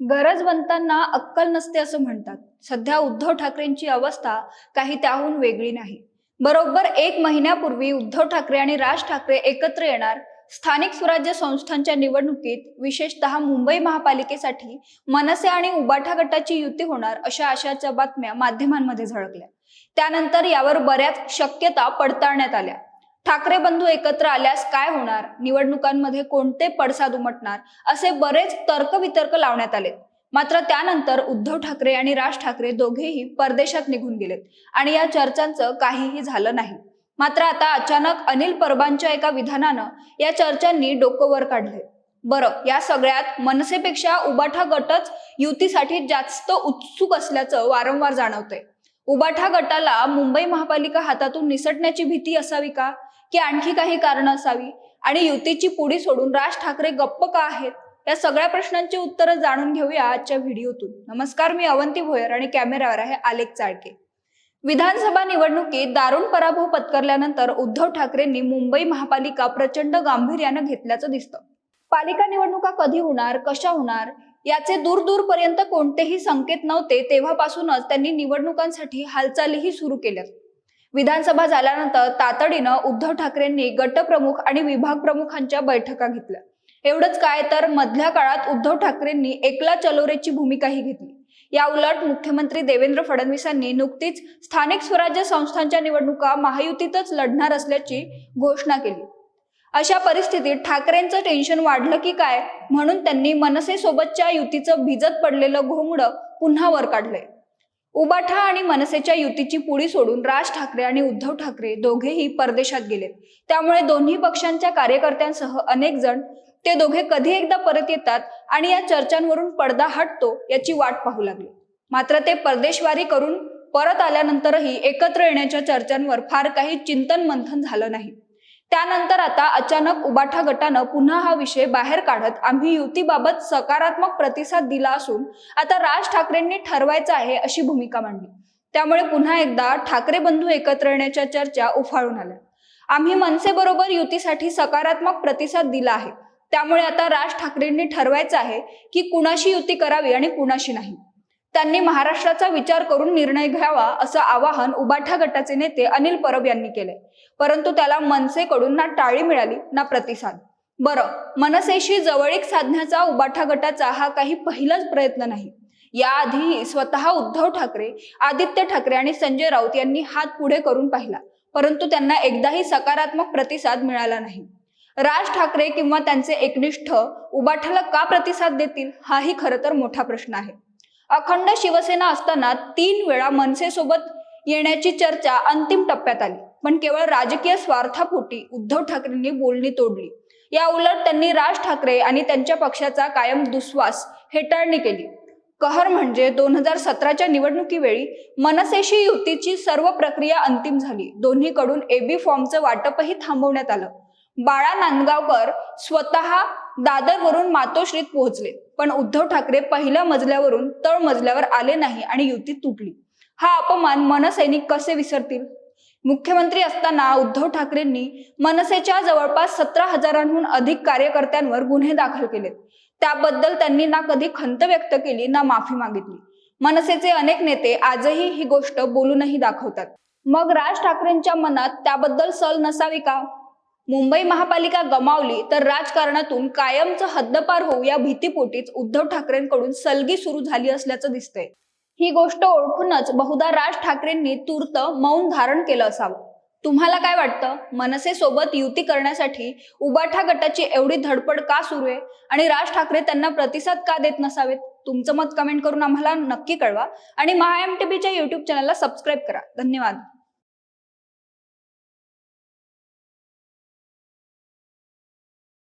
गरजवंतांना अक्कल नसते असं म्हणतात. सध्या उद्धव ठाकरेंची अवस्था काही त्याहून वेगळी नाही. बरोबर एक महिन्यापूर्वी उद्धव ठाकरे आणि राज ठाकरे एकत्र येणार स्थानिक स्वराज्य संस्थांच्या निवडणुकीत विशेषतः मुंबई महापालिकेसाठी मनसे आणि उबाठा गटाची युती होणार अशा आशाच्या बातम्या माध्यमांमध्ये झळकल्या. त्यानंतर यावर बऱ्याच शक्यता पडताळण्यात आल्या. ठाकरे बंधू एकत्र आल्यास काय होणार? निवडणुकांमध्ये कोणते पडसाद उमटणार? असे बरेच तर्कवितर्क लावण्यात आले मात्र त्यानंतर उद्धव ठाकरे आणि राज ठाकरे दोघेही परदेशात निघून गेलेत आणि या चर्चांचं काहीही झालं नाही. मात्र आता अचानक अनिल परबांच्या एका विधानानं या चर्चांनी डोकं वर काढले बरं या सगळ्यात मनसेपेक्षा उबाठा गटच युतीसाठी जास्त उत्सुक असल्याचं वारंवार जाणवतंय. उबाठा गटाला मुंबई महापालिका हातातून निसटण्याची भीती असावी का? की आणखी काही कारण असावी? आणि युतीची पुढी सोडून राज ठाकरे गप्प का आहेत? या सगळ्या प्रश्नांची उत्तरं जाणून घेऊया आजच्या व्हिडिओतून. नमस्कार मी अवंती भोयर आणि कॅमेऱ्यावर आहे आलेख चाळके. विधानसभा निवडणुकीत दारुण पराभव पत्करल्यानंतर उद्धव ठाकरेंनी मुंबई महापालिका प्रचंड गांभीर्यानं घेतल्याचं दिसतं. पालिका निवडणुका कधी होणार कशा होणार याचे दूर दूरपर्यंत कोणतेही संकेत नव्हते तेव्हापासूनच त्यांनी निवडणुकांसाठी हालचालीही सुरू केल्या विधानसभा झाल्यानंतर तातडीनं उद्धव ठाकरेंनी गटप्रमुख आणि विभाग प्रमुखांच्या बैठका घेतल्या. एवढंच काय तर मधल्या काळात उद्धव ठाकरेंनी एकला चलोरेची भूमिकाही घेतली. या उलट मुख्यमंत्री देवेंद्र फडणवीसांनी नुकतीच स्थानिक स्वराज्य संस्थांच्या निवडणुका महायुतीतच लढणार असल्याची घोषणा केली. अशा परिस्थितीत ठाकरेंचं टेन्शन वाढलं की काय? म्हणून त्यांनी मनसेसोबतच्या युतीचं भिजत पडलेलं घोंगडं पुन्हा वर काढलंय. उबाठा आणि मनसेच्या युतीची पुढी सोडून राज ठाकरे आणि उद्धव ठाकरे दोघेही परदेशात गेलेत. त्यामुळे दोन्ही पक्षांच्या कार्यकर्त्यांसह अनेक जण ते दोघे कधी एकदा परत येतात आणि या चर्चांवरून पडदा हटतो याची वाट पाहू लागले. मात्र ते परदेशवारी करून परत आल्यानंतरही एकत्र येण्याच्या चर्चांवर फार काही चिंतन मंथन झालं नाही. त्यानंतर आता अचानक उबाठा गटानं पुन्हा हा विषय बाहेर काढत आम्ही युतीबाबत सकारात्मक प्रतिसाद दिला असून आता राज ठाकरेंनी ठरवायचं आहे अशी भूमिका मांडली. त्यामुळे पुन्हा एकदा ठाकरे बंधू एकत्र येण्याच्या चर्चा उफाळून आल्या. आम्ही मनसेबरोबर युतीसाठी सकारात्मक प्रतिसाद दिला आहे. त्यामुळे आता राज ठाकरेंनी ठरवायचं आहे की कुणाशी युती करावी आणि कुणाशी नाही. त्यांनी महाराष्ट्राचा विचार करून निर्णय घ्यावा असं आवाहन उबाठा गटाचे नेते अनिल परब यांनी केले. परंतु त्याला मनसेकडून ना टाळी मिळाली ना प्रतिसाद. बरं मनसेशी जवळीक साधण्याचा उबाठा गटाचा हा काही पहिलाच प्रयत्न नाही. याआधी स्वतः उद्धव ठाकरे आदित्य ठाकरे आणि संजय राऊत यांनी हात पुढे करून पाहिला. परंतु त्यांना एकदाही सकारात्मक प्रतिसाद मिळाला नाही. राज ठाकरे किंवा त्यांचे एकनिष्ठ उबाठाला का प्रतिसाद देतील हाही खरं तर मोठा प्रश्न आहे. अखंड शिवसेना असताना तीन वेळा मनसेसोबत येण्याची चर्चा अंतिम टप्प्यात आली. पण केवळ राजकीय स्वार्थापोटी उद्धव ठाकरेंनी बोलणी तोडली. या उलट त्यांनी राज ठाकरे आणि त्यांच्या पक्षाचा कायम दुस्वास हेटाळणी केली. कहर म्हणजे दोन हजार सतराच्या निवडणुकीवेळी मनसेशी युतीची सर्व प्रक्रिया अंतिम झाली. दोन्हीकडून एबी फॉर्मचं वाटपही थांबवण्यात आलं. बाळा नांदगावकर स्वतः दादरवरून मातोश्रीत पोहोचले. पण उद्धव ठाकरे पहिल्या मजल्यावरून तळ मजल्यावर आले नाही आणि युती तुटली. हा अपमान मनसैनिक कसे विसरतील? मुख्यमंत्री असताना उद्धव ठाकरेंनी मनसेच्या जवळपास सतरा हजारांहून अधिक कार्यकर्त्यांवर गुन्हे दाखल केलेत त्याबद्दल त्यांनी ना कधी खंत व्यक्त केली ना माफी मागितली. मनसेचे अनेक नेते आजही ही गोष्ट बोलूनही दाखवतात. मग राज ठाकरेंच्या मनात त्याबद्दल सल नसावी का? मुंबई महापालिका गमावली तर राजकारणातून कायमचं हद्दपार होऊ या भीतीपोटीच उद्धव ठाकरेंकडून सलगी सुरू झाली असल्याचं दिसतंय. ही गोष्ट ओळखूनच बहुधा राज ठाकरेंनी तूर्त मौन धारण केलं असावं. तुम्हाला काय वाटतं? मनसे सोबत युती करण्यासाठी उबाठा गटाची एवढी धडपड का सुरू आहे? आणि राज ठाकरे त्यांना प्रतिसाद का देत नसावेत? तुमचं मत कमेंट करून आम्हाला नक्की कळवा. आणि महाएमटीबीच्या युट्यूब चॅनलला सबस्क्राईब करा. धन्यवाद.